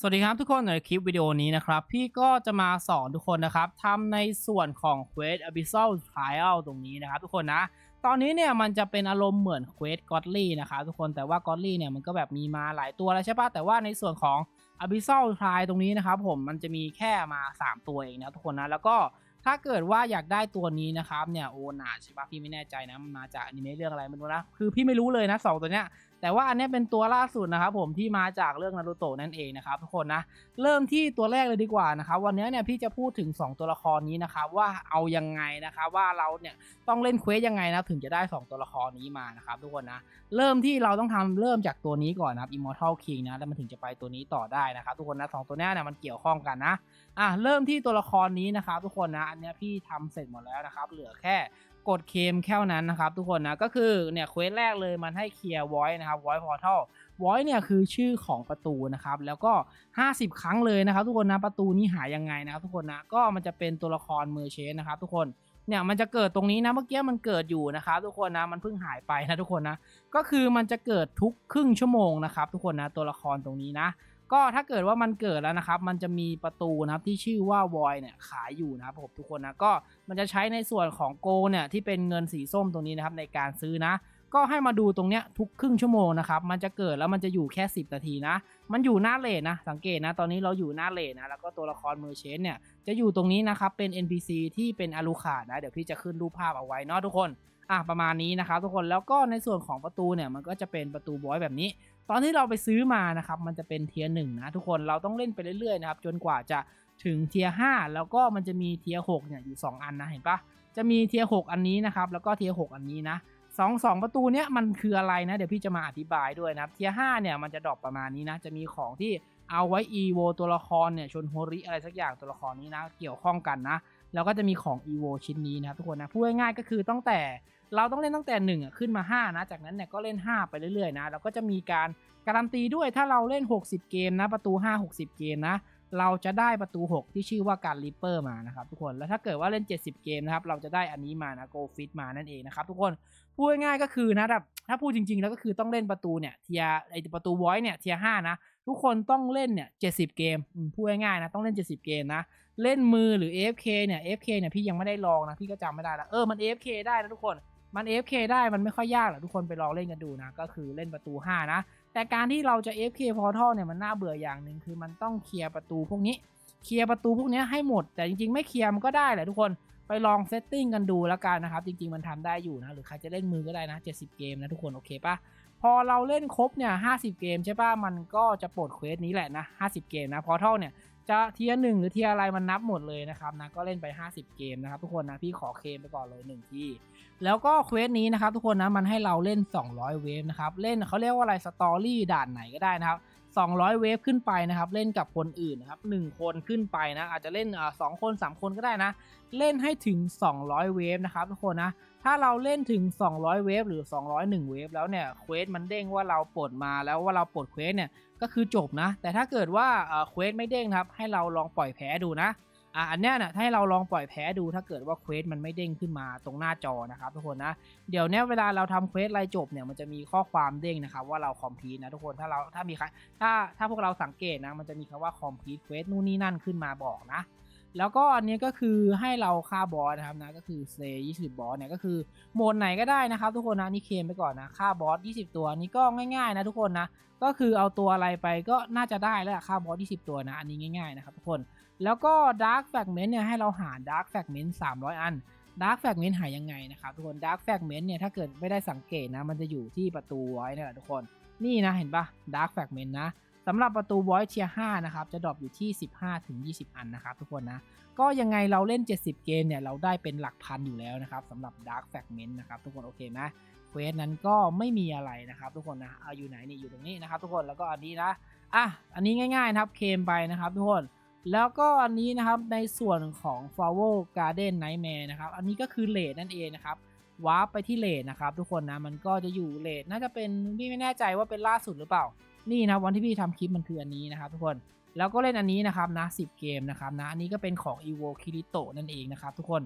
สวัสดีครับทุกคนในคลิปวิดีโอนี้นะครับ พี่ก็จะมาสอนทุกคนนะครับทำในส่วนของ Quest Abyssal Trial ตรงนี้นะครับ ทุกคนนะ ตอนนี้เนี่ยมันจะเป็นอารมณ์เหมือน Quest Godly นะครับทุกคนแต่ว่า Godly เนี่ยมันก็แบบมีมาหลายตัวแล้วใช่ปะแต่ว่าในส่วนของ Abyssal Trial ตรงนี้นะครับผมมันจะมีแค่มา 3 ตัวเองนะทุกคนนะแล้วก็ถ้าเกิดว่าอยากได้ตัวนี้นะครับเนี่ยโอนาใช่ปะพี่ไม่แน่ใจนะมันมาจากอนิเมะเรื่องอะไรไม่รู้นะคือพี่ไม่รู้เลยนะสองตัวเนี้ย แต่ว่าอันนี้เป็นตัวล่าสุดนะครับผมที่มาจากเรื่องนารูโตะนั่นเองนะครับทุกคนนะเริ่มที่ตัวแรกเลยดีกว่านะครับวันนี้เนี่ยพี่จะพูดถึง 2 ตัวละครนี้นะครับว่าเอายังไงนะครับว่าเราเนี่ยต้องเล่นเควสยังไงนะถึงจะได้ 2 ตัวละครนี้มานะครับทุกคนนะเริ่มที่เราต้องทำเริ่มจากตัวนี้ก่อนนะครับ Immortal King นะแล้วมันถึงจะไปตัวนี้ต่อได้นะครับทุกคนนะสองตัวนี้เนี่ยมันเกี่ยวข้องกันนะอะเริ่มที่ตัวละครนี้นะครับทุกคนนะอันนี้พี่ทำเสร็จหมดแล้วนะครับเหลือแค่ กดเคมแค่นั้นนะครับทุกคนนะก็คือเนี่ยเควสแรกเลยมันให้เคลียร์ void นะครับ void portal void เนี่ยคือชื่อของประตูนะครับแล้วก็ 50 ครั้งเลยนะครับ ทุกคนนะประตูนี้หายังไงนะครับ ทุกคนนะก็มันจะเป็นตัวละครเมอร์เชนนะครับ ทุกคนเนี่ยมันจะเกิดตรงนี้นะเมื่อกี้มันเกิดอยู่นะครับทุกคนนะมันเพิ่งหายไปนะทุกคนนะก็คือมันจะเกิดทุกครึ่งชั่วโมงนะครับ ทุกคนนะตัวละครตรงนี้นะ ก็ถ้าเกิดว่ามันเกิดแล้วนะครับ มันจะมีประตูนะครับที่ชื่อว่า void เนี่ยขายอยู่นะครับผมทุกคนนะก็มันจะใช้ในส่วนของโกเนี่ยที่เป็นเงินสีส้มตรงนี้นะครับในการซื้อนะ ก็ให้มาดูตรงเนี้ยทุกครึ่งชั่วโมงนะครับมันจะเกิดแล้วมันจะอยู่แค่ 10 นาทีนะ มันอยู่หน้าเลนนะ สังเกตนะตอนนี้เราอยู่หน้าเลนนะแล้วก็ตัวละครเมอร์เชนเนี่ยจะอยู่ตรงนี้นะครับเป็น NPC ที่เป็นอารูขาดนะเดี๋ยวพี่จะขึ้นรูปภาพเอาไว้เนาะทุกคนอะประมาณนี้นะครับทุกคนแล้วก็ในส่วนของประตูเนี่ยมันก็จะเป็นประตูบอยแบบนี้ ตอนที่เราไปซื้อมานะครับมันจะเป็นเทียร์หนึ่งนะทุกคนเราต้องเล่นไปเรื่อยๆนะครับจนกว่าจะถึงเทียร์ห้าแล้วก็มันจะมีเทียร์หกเนี่ยอยู่ 2 อันนะเห็นปะจะมีเทียร์หกอันนี้นะครับแล้วก็เทียร์หกอันนี้นะสองสองประตูเนี้ยมันคืออะไรนะเดี๋ยวพี่จะมาอธิบายด้วยนะครับเทียห้าเนี่ยมันจะดรอปประมาณนี้นะจะมีของที่เอาไว้อีโวตัวละครเนี่ยชนโฮริอะไรสักอย่างตัวละครนี้นะเกี่ยวข้องกันนะแล้วก็จะมีของอีโวชิ้นนี้นะครับทุกคนนะพูดง่ายๆก็คือตั้งแต่ เราต้องเล่นตั้งแต่1อะขึ้นมา 5 นะ จากนั้นเนี่ยก็เล่น 5 ไปเรื่อยๆนะแล้วก็จะมีการการันตีด้วยถ้าเราเล่น 60 เกมนะ ประตู 5 60 เกมนะ เราจะได้ประตู 6 ที่ชื่อว่าการริปเปอร์มานะครับทุกคนแล้วถ้าเกิดว่าเล่น 70 เกมนะครับเราจะได้อันนี้มานะโกฟิตมานั่นเองนะครับทุกคนพูดง่ายก็คือนะแบบถ้าพูดจริงๆ แล้วก็คือต้องเล่นประตูเนี่ยเทียไอประตูวอยเนี่ยเทียห้านะทุกคนต้องเล่นเนี่ย70เกมอืมพูดง่ายๆนะต้องเล่น70เกมนะเล่นมือหรือ AFK เนี่ย AFK เนี่ยพี่ยังไม่ได้ลองนะพี่ก็จำไม่ได้ล้วเออมัน AFK ได้นะทุกคน มัน AFK ได้มันไม่ค่อยยากหรอกทุกคนไปลองเล่นกันดูนะ ก็คือเล่นประตู 5 นะ แต่การที่เราจะ AFK Portal เนี่ยมันน่าเบื่ออย่างหนึ่งคือมันต้องเคลียร์ประตูพวกนี้ เคลียร์ประตูพวกนี้ให้หมด แต่จริงๆ ไม่เคลียร์มันก็ได้แหละทุกคนไปลองเซตติ้งกันดูแล้วกันนะครับ จริง ๆ มันทำได้อยู่นะ หรือใครจะเล่นมือก็ได้นะ 70 เกมนะทุกคนโอเคปะพอเราเล่นครบเนี่ย 50 เกมใช่ปะมันก็จะปลดเควสนี้แหละนะ 50 เกมนะพอเท่าเนี่ย จะเทียร์หนึ่งหรือเทียร์อะไรมันนับหมดเลยนะครับนะก็เล่นไป 50 เกมนะครับทุกคนนะพี่ขอเคมไปก่อนเลย1ที่ แล้วก็เควสนี้นะครับทุกคนนะมันให้เราเล่น 200 เวฟนะครับเล่นเขาเรียกว่าอะไรสตอรี่ด่านไหนก็ได้นะครับ 200 เวฟขึ้นไปนะครับ เล่นกับคนอื่นนะครับ 1 คนขึ้นไปนะ อาจจะเล่นสองคน 3 คนก็ได้นะ เล่นให้ถึง 200 เวฟนะครับทุกคนนะ ถ้าเราเล่นถึง 200 เวฟหรือ 201 เวฟแล้วเนี่ย เควสมันเด้งว่าเราปลดมาแล้วว่าเราปลดเควสเนี่ย ก็คือจบนะ แต่ถ้าเกิดว่าอ่าเควสไม่เด้งครับ ให้เราลองปล่อยแพ้ดูนะ อะอันเนี้ยนะให้เราลองปล่อยแพ้ดูถ้าเกิดว่าเควสมันไม่เด้งขึ้นมาตรงหน้าจอนะครับทุกคนนะเดี๋ยวเนี้ยเวลาเราทำเควสอะไรจบเนี่ยมันจะมีข้อความเด้งนะครับว่าเราคอมพลีทนะทุกคนถ้าเราถ้ามีใครถ้าถ้าพวกเราสังเกตนะมันจะมีคำว่า complete quest นู่นนี่นั่นขึ้นมาบอกนะแล้วก็อันนี้ก็คือให้เราฆ่าบอสนะครับนะก็คือ slay 20บบอสเนี่ยก็คือโหมดไหนก็ได้นะครับ ทุกคนนะนี่เคลมไปก่อนนะฆ่าบอส20 ตัวนี่ก็ง่ายๆนะทุกคนนะก็คือเอาตัวอะไรไปก็น่าจะได้แล้วฆ่าบอส20 ตัวนะอันนี้ง่ายๆนะครับทุกคน แล้วก็ dark fragment เนี่ยให้เราหา dark fragment 300 อัน Dark Fragment หายยังไงนะครับทุกคน Dark Fragment เนี่ยถ้าเกิดไม่ได้สังเกตนะ มันจะอยู่ที่ประตูไว้นะทุกคนนี่นะเห็นปะ Dark Fragment นะสำหรับประตู Void Tier 5นะครับ จะดรอปอยู่ที่ 15 ถึง 20 อันนะครับทุกคนนะ ก็ยังไงเราเล่น 70 เกมเนี่ย เราได้เป็นหลักพันอยู่แล้วนะครับสำหรับ Dark Fragment นะครับทุกคนโอเคไหมเควสนั้นก็ไม่มีอะไรนะครับทุกคนนะเอาอยู่ไหนนี่อยู่ตรงนี้นะครับทุกคนแล้วก็อันนี้นะอะอันนี้ง่ายๆนะครับเคมไปนะครับทุกคน แล้วก็อันนี้นะครับในส่วนของ Flower Garden Nightmare นะครับ อันนี้ก็คือเลดนั่นเองนะครับวาร์ปไปที่เลดนะครับ ทุกคนนะมันก็จะอยู่เลดน่าจะเป็นพี่ไม่แน่ใจว่าเป็นล่าสุดหรือเปล่า นี่นะวันที่พี่ทำคลิปมันคืออันนี้นะครับ ทุกคนแล้วก็เล่นอันนี้นะครับนะ10 เกมนะครับนะอันนี้ก็เป็นของ Evo Kirito นั่นเองนะครับ ทุกคน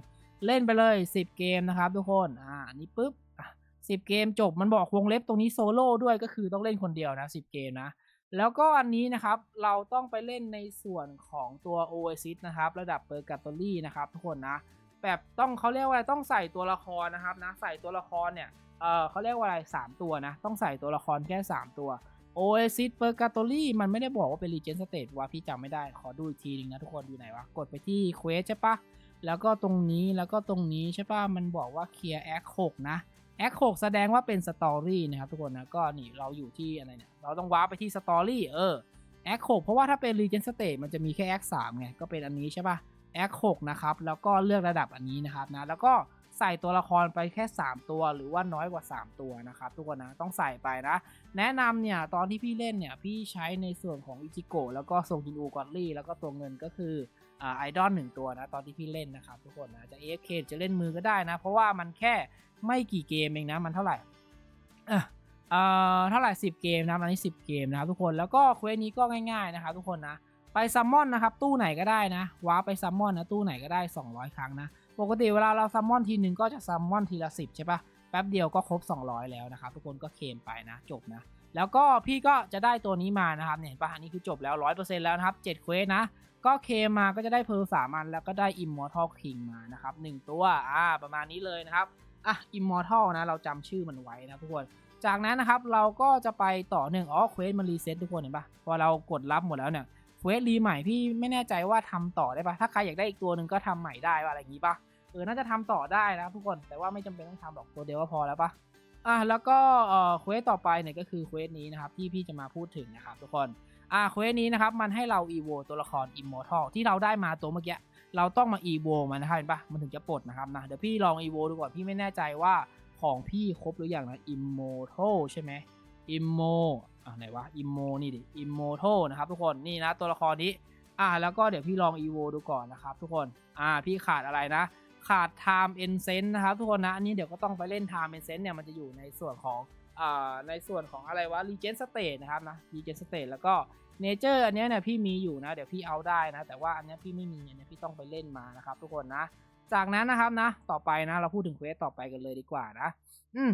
เล่นไปเลย 10 เกมนะครับ ทุกคนอ่าอันนี้ปุ๊บอะ10เกมจบมันบอกวงเล็บตรงนี้โซโล่ด้วยก็คือต้องเล่นคนเดียวนะ10 เกมนะ แล้วก็อันนี้นะครับเราต้องไปเล่นในส่วนของตัว Oasis นะครับระดับเปอร์กาตอรี่นะครับทุกคนนะแบบต้องเขาเรียกว่าอะไรต้องใส่ตัวละครนะครับนะใส่ตัวละครเนี่ยเออเขาเรียกว่าอะไร 3 ตัวนะต้องใส่ตัวละครแค่ 3 ตัว Oasis p u r g a t o r y มันไม่ได้บอกว่าเป็น Legend State ว่าพี่จำไม่ได้ขอดูอีกทีหนึงนะทุกคนอยู่ไหนวะ กดไปที่ Quest ใช่ปะแล้วก็ตรงนี้แล้วก็ตรงนี้ใช่ปะมันบอกว่า Clear Act 6นะ Act 6แสดงว่าเป็น Story นะครับทุกคนนะก็นี่เราอยู่ที่อะไรเนี่ยเราต้องว้าไปที่ Story เออ Act 6เพราะว่าถ้าเป็น Legend State มันจะมีแค่ Act 3ไงก็เป็นอันนี้ใช่ปะแอค6นะครับแล้วก็เลือกระดับอันนี้นะครับนะแล้วก็ใส่ตัวละครไปแค่ 3 ตัวหรือว่าน้อยกว่า 3 ตัวนะครับทุกคนนะต้องใส่ไปนะ แนะนำเนี่ยตอนที่พี่เล่นเนี่ยพี่ใช้ในส่วนของอิจิโกะแล้วก็โซกินอูกอตลี่แล้วก็ตัวเงินก็คือ ไอดอลหนึ่งตัวนะตอนที่พี่เล่นนะครับทุกคนนะจะ AFK จะเล่นมือก็ได้นะ เพราะว่ามันแค่ไม่กี่เกมเองนะ มันเท่าไหร่เอ่อเท่าไหร่ 10 เกมนะอันนี้ 10 เกมนะครับทุกคนแล้วก็เควสนี้ก็ง่ายๆนะครับทุกคนนะไปซัมมอนนะครับตู้ไหนก็ได้นะว้าร์ไปซัมมอนนะตู้ไหนก็ได้ 200 ครั้งนะปกติเวลาเราซัมมอนทีหนึ่งก็จะซัมมอนทีละ 10 ใช่ปะแป๊บเดียวก็ครบ 200 แล้วนะครับทุกคนก็เคมไปนะจบนะแล้วก็พี่ก็จะได้ตัวนี้มานะครับเนี่ยเห็นปะอันนี้คือจบแล้ว 100%แล้วนะครับ7เควสนะ ก็เคมาก็จะได้เพร์ลสามันแล้วก็ได้ Immortal King มานะครับหนึ่งตัวอ่าประมาณนี้เลยนะครับอะ Immortal นะเราจำชื่อมันไว้นะทุกคน จากนั้นนะครับเราก็จะไปต่อหนึ่งอ๋อเควสมันรีเซ็ตทุกคนเห็นปะพอเรากดรับหมดแล้วเนี่ยเควสรีใหม่พี่ไม่แน่ใจว่าทำต่อได้ปะถ้าใครอยากได้อีกตัวหนึ่งก็ทำใหม่ได้ปะอะไรอย่างงี้ปะเออน่าจะทำต่อได้นะทุกคนแต่ว่าไม่จำเป็นต้องทำหรอกตัวเดียวก็พอแล้วปะอะแล้วก็เออเควสต่อไปเนี่ยก็คือเควสนี้นะครับที่พี่จะมาพูดถึงนะครับทุกคน อะเควสนี้นะครับมันให้เราอีโวตัวละคร Immortal ที่เราได้มาตัวเมื่อกี้เราต้องมาอีโวมันนะครับเห็นปะมันถึงจะปลดนะครับนะเดี๋ยวพี่ลองอีโวดูก่อนพี่ไม่แน่ใจว่าของพี่ครบหรือยังนะ Immortal ใช่ไหม Immo อะไหนวะ Immo นี่ดิ Immortal นะครับทุกคนนี่นะตัวละครนี้อะแล้วก็เดี๋ยวพี่ลอง Evo ดูก่อนนะครับทุกคนอ่าพี่ขาดอะไรนะขาด Time e n s e n นะครับทุกคนนะอันนี้เดี๋ยวก็ต้องไปเล่น Time e n s e n เนี่ยมันจะอยู่ในส่วนของ ในส่วนของอะไรวะ Legend State นะครับนะ Legend State แล้วก็ Nature อันนี้เนี่ยพี่มีอยู่นะ เดี๋ยวพี่เอาได้นะ แต่ว่าอันนี้พี่ไม่มีอันเนี้ยพี่ต้องไปเล่นมานะครับ ทุกคนนะ จากนั้นนะครับนะ ต่อไปนะเราพูดถึงเควสต่อไปกันเลยดีกว่านะ อืม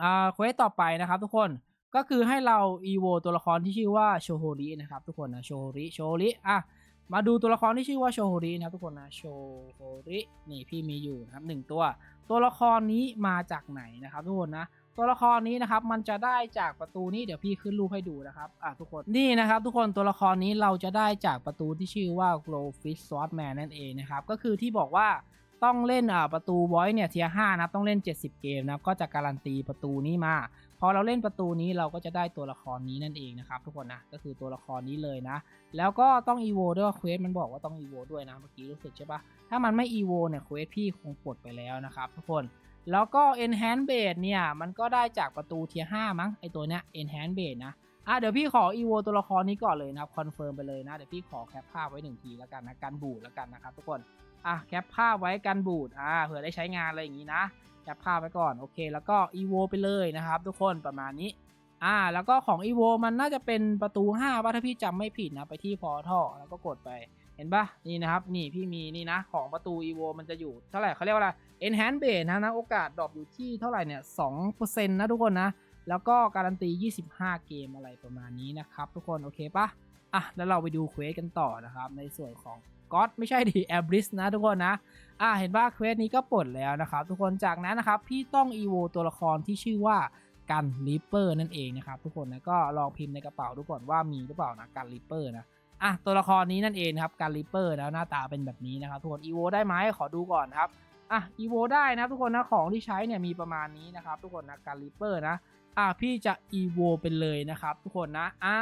อ่าเควสต่อไปนะครับทุกคนก็คือให้เรา evo ตัวละครที่ชื่อว่าโชโฮรินะครับทุกคนนะโชโฮริโชโฮริอะมาดูตัวละครที่ชื่อว่าโชโฮรินะครับทุกคนนะโชโฮรินี่พี่มีอยู่นะครับหนึ่งตัว ตัวละครนี้มาจากไหนนะครับทุกคนนะ ตัวละครนี้นะครับมันจะได้จากประตูนี้เดี๋ยวพี่ขึ้นรูปให้ดูนะครับอะทุกคนนี่นะครับทุกคนตัวละครนี้เราจะได้จากประตูที่ชื่อว่า Glowfish Swordman นั่นเองนะครับก็คือที่บอกว่าต้องเล่นอ่าประตู Voice เนี่ยเทียห้านะต้องเล่น 70 เกมนะครับก็จะการันตีประตูนี้มาพอเราเล่นประตูนี้เราก็จะได้ตัวละครนี้นั่นเองนะครับทุกคนนะก็คือตัวละครนี้เลยนะ แล้วก็ต้อง EVO ด้วยเควสมันบอกว่าต้อง EVO ด้วยนะเมื่อกี้รู้สึกใช่ปะถ้ามันไม่ EVO เนี่ยเควสพี่คงปลดไปแล้วนะครับทุกคน แล้วก็ Enhance Base เนี่ย มันก็ได้จากประตูเทียห้ามั้งไอตัวเนี้ย Enhance Base นะอะเดี๋ยวพี่ขอ EVO ตัวละครนี้ก่อนเลยนะครับคอนเฟิร์มไปเลยนะ เดี๋ยวพี่ขอแคปภาพไว้หนึ่งทีแล้วกันนะกันบูดแล้วกันนะครับทุกคนอะแคปภาพไว้กันบูดอ่าเผื่อได้ใช้งานอะไรอย่างนี้นะแคปภาพไว้ก่อนโอเค แล้วก็ evo ไปเลยนะครับทุกคนประมาณนี้อ่าแล้วก็ของ evo มันน่าจะเป็นประตู5ป่ะถ้าพี่จำไม่ผิดนะไปที่พอท่อแล้วก็กดไป เห็นปะนี่นะครับ นี่พี่มีนี่นะ ของประตู evo มันจะอยู่เท่าไหร่เขาเรียกว่าอะไร enhance base นะนะโอกาสดรอปอยู่ที่เท่าไหร่เนี่ย2%นะทุกคนนะ แล้วก็การันตี 25 เกมอะไรประมาณนี้นะครับ ทุกคน โอเคปะอะ แล้วเราไปดูเควสกันต่อนะครับ ในส่วนของก็ไม่ใช่ดิแอบริสนะทุกคนนะ อ่าเห็นว่าเควสนี้ก็ปลดแล้วนะครับ ทุกคนจากนั้นนะครับ พี่ต้อง evo ตัวละครที่ชื่อว่ากันริปเปอร์นั่นเองนะครับ ทุกคนนะก็ลองพิมพ์ในกระเป๋าดูก่อนว่ามีหรือเปล่านะกันริปเปอร์นะ อะตัวละครนี้นั่นเองครับกันริปเปอร์แล้วหน้าตาเป็นแบบนี้นะครับทุกคน evo ได้ไหมขอดูก่อนครับอะ evo ได้นะทุกคนนะของที่ใช้เนี่ยมีประมาณนี้นะครับทุกคนนะกันริปเปอร์นะอะพี่จะ evo ไปเลยนะครับทุกคนนะอ่า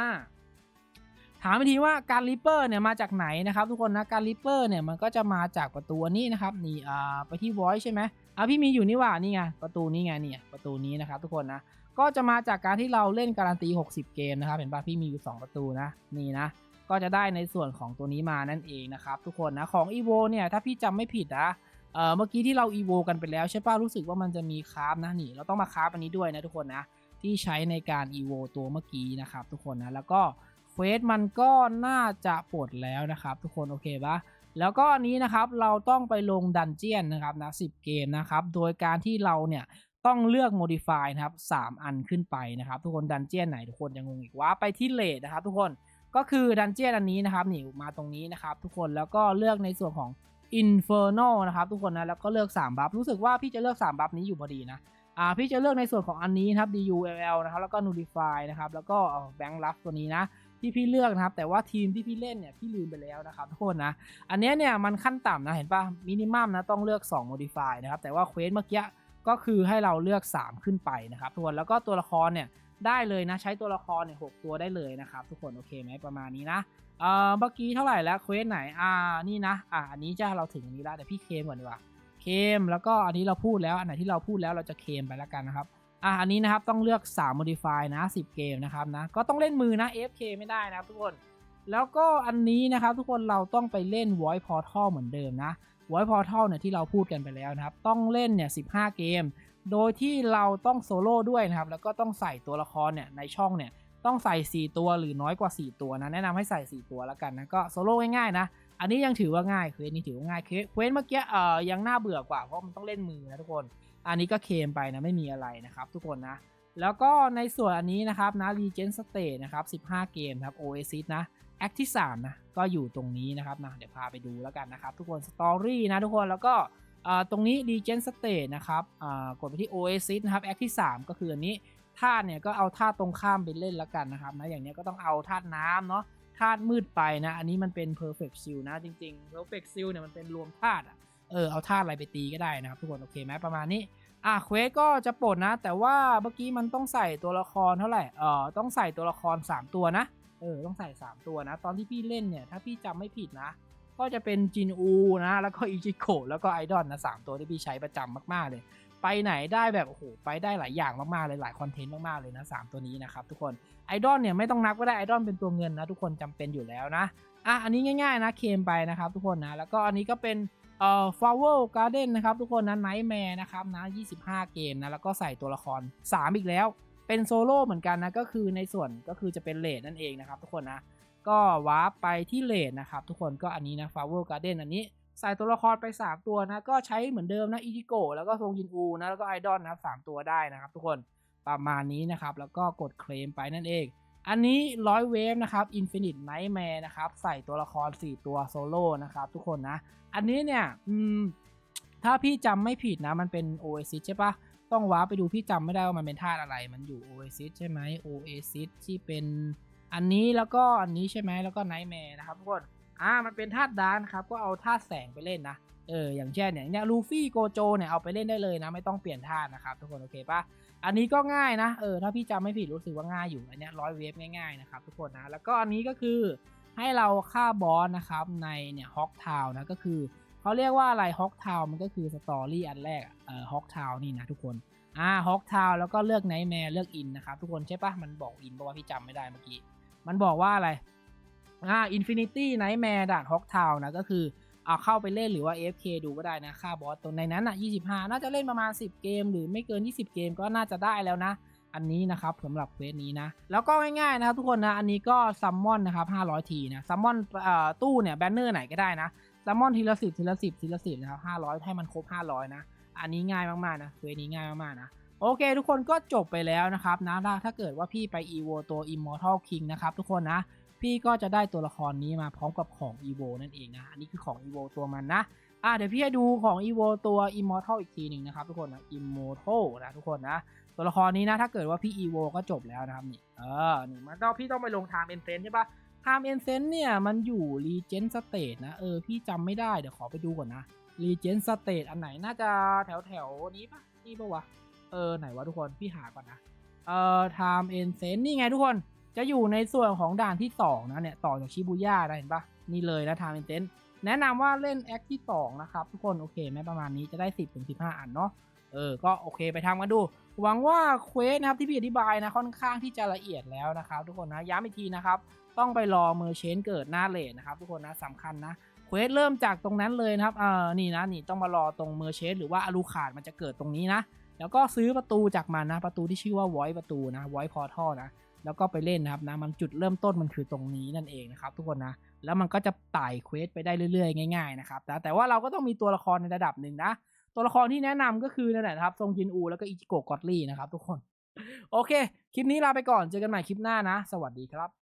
ถามไปทีว่าการริปเปอร์เนี่ยมาจากไหนนะครับทุกคนนะการริปเปอร์เนี่ยมันก็จะมาจากประตูนี้นะครับนี่อ่าไปที่ voice ใช่ไหมอะพี่มีอยู่นี่ว่านี่ไงประตูนี้ไงเนี่ยประตูนี้นะครับทุกคนนะก็จะมาจากการที่เราเล่นการันตี 60 เกมนะครับเห็นป่ะพี่มีอยู่ 2 ประตูนะนี่นะ ก็จะได้ในส่วนของตัวนี้มานั่นเองนะครับทุกคนนะของ evo เนี่ยถ้าพี่จำไม่ผิดนะเเมื่อกี้ที่เรา evo กันไปแล้วใช่ป่ะรู้สึกว่ามันจะมีคราฟนะนี่เราต้องมาคราฟอันนี้ด้วยนะทุกคนนะที่ใช้ในการ evo ตัวเมื่อกี้นะครับทุกคนนะแล้วก็เควสมันก็น่าจะปลดแล้วนะครับทุกคนโอเคปะแล้วก็อันนี้นะครับเราต้องไปลงดันเจียนนะครับนะ10เกมนะครับโดยการที่เราเนี่ยต้องเลือก modify นะครับ3อันขึ้นไปนะครับทุกคนดันเจียนไหนทุกคนจะงงอีกว่าไปที่เลทนะครับทุกคน ก็คือดันเจียนอันนี้นะครับนี่มาตรงนี้นะครับทุกคนแล้วก็เลือกในส่วนของ Inferno นะครับทุกคนนะแล้วก็เลือก3บัฟรู้สึกว่าพี่จะเลือก3บัฟนี้อยู่พอดีนะอ่าพี่จะเลือกในส่วนของอันนี้นะครับ DULL นะครับแล้วก็ Nullify นะครับแล้วก็แบงค์ลัฟตัวนี้นะที่พี่เลือกนะครับ แต่ว่าทีมที่พี่เล่นเนี่ยพี่ลืมไปแล้วนะครับทุกคนนะอันเนี้ยเนี่ยมันขั้นต่ำนะเห็นปะมินิมัมนะต้องเลือก 2 modify นะครับแต่ว่าเควสเมื่อกี้ก็คือให้เราเลือก 3 ขึ้นไปนะครับทุกคนแล้วก็ตัวละครเนี่ย ได้เลยนะ ใช้ตัวละครเนี่ยหตัวได้เลยนะครับ ทุกคนโอเคไหมประมาณนี้นะเอ่อเมื่อกี้เท่าไหร่แล้วเควสไหนอ่านี่นะอ่าอันนี้จะเราถึงอันนี้แล้วแต่พี่เคมก่อนดีกว่าเคมแล้วก็อันนี้เราพูดแล้วอันไหนที่เราพูดแล้วเราจะเคมไปแล้วกันนะครับอะอันนี้นะครับต้องเลือก 3 modify นะ 10 เกมนะครับนะก็ต้องเล่นมือนะ AFK ไม่ได้นะครับทุกคนแล้วก็อันนี้นะครับทุกคนเราต้องไปเล่น Void Portal เหมือนเดิมนะ Void Portal เนี่ยที่เราพูดกันไปแล้วนะครับ ต้องเล่นเนี่ย15 เกม โดยที่เราต้องโซโล่ด้วยนะครับ แล้วก็ต้องใส่ตัวละครเนี่ยในช่องเนี่ยต้องใส่ 4 ตัวหรือน้อยกว่า 4 ตัวนะแนะนำให้ใส่ 4 ตัวแล้วกันนะก็โซโล่ง่ายๆนะ อันนี้ยังถือว่าง่ายเควสนี้ถือว่าง่ายเควสเมื่อกี้เอ่อยังน่าเบื่อกว่าเพราะมันต้องเล่นมือนะทุกคน อันนี้ก็เคมไปนะไม่มีอะไรนะครับ ทุกคนนะ แล้วก็ในส่วนอันนี้นะครับนะ Legend State นะครับ 15 เกมครับ Oasis นะแอคที่3นะก็อยู่ตรงนี้นะครับนะเดี๋ยวพาไปดูแล้วกันนะครับทุกคน Story นะทุกคนแล้วก็ ตรงนี้ Legend State นะครับกดไปที่ Oasis นะครับแอคที่ 3 ก็คืออันนี้ธาตุเนี่ยก็เอาธาตุตรงข้ามไปเล่นล้วกันนะครับนะอย่างนี้ก็ต้องเอาธาตุน้ำเนาะธาตุมืดไปนะ อันนี้มันเป็น Perfect Seal นะ จริงๆ Perfect Seal เนี่ยมันเป็นรวมธาตุอะเออเอาธาตุอะไรไปตีก็ได้นะครับทุกคน โอเคไหมประมาณนี้ อะเควสก็จะปลดนะ แต่ว่าเมื่อกี้มันต้องใส่ตัวละครเท่าไหร่เออต้องใส่ตัวละคร 3 ตัวนะ เออ ต้องใส่ 3 ตัวนะ ตอนที่พี่เล่นเนี่ย ถ้าพี่จำไม่ผิดนะ ก็จะเป็นจินอูนะ แล้วก็อิจิโกะแล้วก็ไอดอนนะสตัวที่พี่ใช้ประจำมากๆเลย ไปไหนได้แบบโอ้โหไปได้หลายอย่างมากๆเลยหลายคอนเทนต์มากๆเลยนะสตัวนี้นะครับทุกคนไอดอนเนี่ยไม่ต้องนับก็ได้ไอดอนเป็นตัวเงินนะทุกคนจำเป็นอยู่แล้วนะอะอันนี้ง่ายๆนะเคมไปนะครับทุกคนนะแล้วก็อันนี้ก็เป็นเอ่อ Flower Garden นะครับทุกคนนะ Nightmare นะครับนะ 25 เกมนะแล้วก็ใส่ตัวละคร 3 อีกแล้ว เป็นโซโล่เหมือนกันนะก็คือในส่วนก็คือจะเป็นเลดนั่นเองนะครับทุกคนนะ ก็วาร์ปไปที่เลดนะครับ ทุกคนก็อันนี้นะ Flower Garden อันนี้ใส่ตัวละครไป 3 ตัวนะก็ใช้เหมือนเดิมนะอิจิโกะแล้วก็ทรงยินอูนะแล้วก็ไอดอลนะครับ3ตัวได้นะครับ ทุกคนประมาณนี้นะครับ แล้วก็กดเคลมไปนั่นเอง อันนี้ร้อยเวฟนะครับ Infinite Nightmare นะครับใส่ตัวละคร 4 ตัวโซโล่นะครับทุกคนนะ อันนี้เนี่ยอืมถ้าพี่จำไม่ผิดนะมันเป็น Oasis ใช่ปะต้องว้าไปดูพี่จำไม่ได้ว่ามันเป็นธาตุอะไรมันอยู่ Oasis ใช่ไหม Oasis ที่เป็น อันนี้แล้วก็อันนี้ใช่ไหมแล้วก็ Nightmare นะครับทุกคนอ่ามันเป็นธาตุดานครับก็เอาธาตุแสงไปเล่นนะเอออย่างเช่นเนี่ยเนี่ยลูฟี่โกโจเนี่ยเอาไปเล่นได้เลยนะ ไม่ต้องเปลี่ยนธาตุนะครับทุกคนโอเคปะอันนี้ก็ง่ายนะเออถ้าพี่จำไม่ผิดรู้สึกว่าง่ายอยู่อันเนี้ยร้อยเวฟง่ายๆนะครับทุกคนนะแล้วก็อันนี้ก็คือให้เราฆ่าบอสนะครับในเนี่ยฮอกทาวนะก็คือเขาเรียกว่าอะไรฮอกทาวมันก็คือสตอรี่อันแรกเอ่อฮอกทาวนี่นะทุกคนอ่าฮอกทาวแล้วก็เลือกไนท์แมร์เลือกอินนะครับทุกคนใช่ปะมันบอกอินเพราะว่าพี่จำไม่ได้เมื่อกี้ มันบอกว่าอะไรอ่าอินฟินิตี้ไนท์แมร์ด่านฮอกทาวนะก็คือเอาเข้าไปเล่นหรือว่า AFK ดูก็ได้นะ ค่าบอสตัวในนั้นอะ 25 น่าจะเล่นประมาณ 10 เกม หรือไม่เกิน 20 เกมก็น่าจะได้แล้วนะ อันนี้นะครับสำหรับเควสนี้นะ แล้วก็ง่ายๆนะครับทุกคนนะ อันนี้ก็ซัมมอนนะครับ 500 ทีนะซัมมอนตู้เนี่ยแบนเนอร์ไหนก็ได้นะซัมมอนทีละสิบทีละสิบทีละสิบนะครับ500 ให้มันครบ 500 นะ อันนี้ง่ายมากๆนะเควสนี้ง่ายมากๆนะ โอเค ทุกคนก็จบไปแล้วนะครับนะถ้าถ้าเกิดว่าพี่ไป EVO ตัว Immortal King นะครับทุกคนนะ พี่ก็จะได้ตัวละครนี้มาพร้อมกับของ EVO นั่นเองนะ อันนี้คือของ EVO ตัวมันนะอ่าเดี๋ยวพี่ให้ดูของ EVO ตัว Immortal อีกทีหนึ่งนะครับทุกคนนะ Immortal นะทุกคนนะ ตัวละครนี้นะถ้าเกิดว่าพี่ EVO ก็จบแล้วนะครับนี่เออนี่มันต้องพี่ต้องไปลงทม์เอ็นเซนใช่ปะทม์เอ็นเซนเนี่ยมันอยู่ Legend State นะเออพี่จำไม่ได้เดี๋ยวขอไปดูก่อนนะ Legend State อันไหนน่าจะแถวแถวนี้ปะนี่ปะวะ เออไหนวะทุกคนพี่หาก่อนนะเอ่อ Time e n s e n นี่ไงทุกคนจะอยู่ในส่วนของด่านที่ 2 นะเนี่ย ต่อจากชิบูย่าได้เห็นปะนี่เลยนะ Time e n s e n แนะนำว่าเล่นแอคที่ 2 นะครับ ทุกคนโอเคไหมประมาณนี้จะได้ 10ถึง15 อันเนาะเออ ก็โอเคไปทำกันดู หวังว่าเควสนะครับที่พี่อธิบายนะค่อนข้างที่จะละเอียดแล้วนะครับ ทุกคนนะย้ำอีกทีนะครับ ต้องไปรอเมอร์เชนเกิดหน้าเลทนะครับ ทุกคนนะสำคัญนะเควสเริ่มจากตรงนั้นเลยนะครับเออนี่นะนี่ต้องมารอตรงเมอร์เชนหรือว่าอลูขาดมันจะเกิดตรงนี้นะ แล้วก็ซื้อประตูจากมันนะประตูที่ชื่อว่า Void ประตูนะ Void Portal นะแล้วก็ไปเล่นนะครับนะมันจุดเริ่มต้นมันคือตรงนี้นั่นเองนะครับทุกคนนะแล้วมันก็จะไต่เควสไปได้เรื่อยๆ ง่ายๆนะครับแต่แต่ว่าเราก็ต้องมีตัวละครในระดับหนึ่งนะตัวละครที่แนะนำก็คือนั่นแหละนะครับทรงจินอูแล้วก็อิจิโกะกอตลี่นะครับทุกคน โอเค คลิปนี้ลาไปก่อนเจอกันใหม่คลิปหน้านะ สวัสดีครับ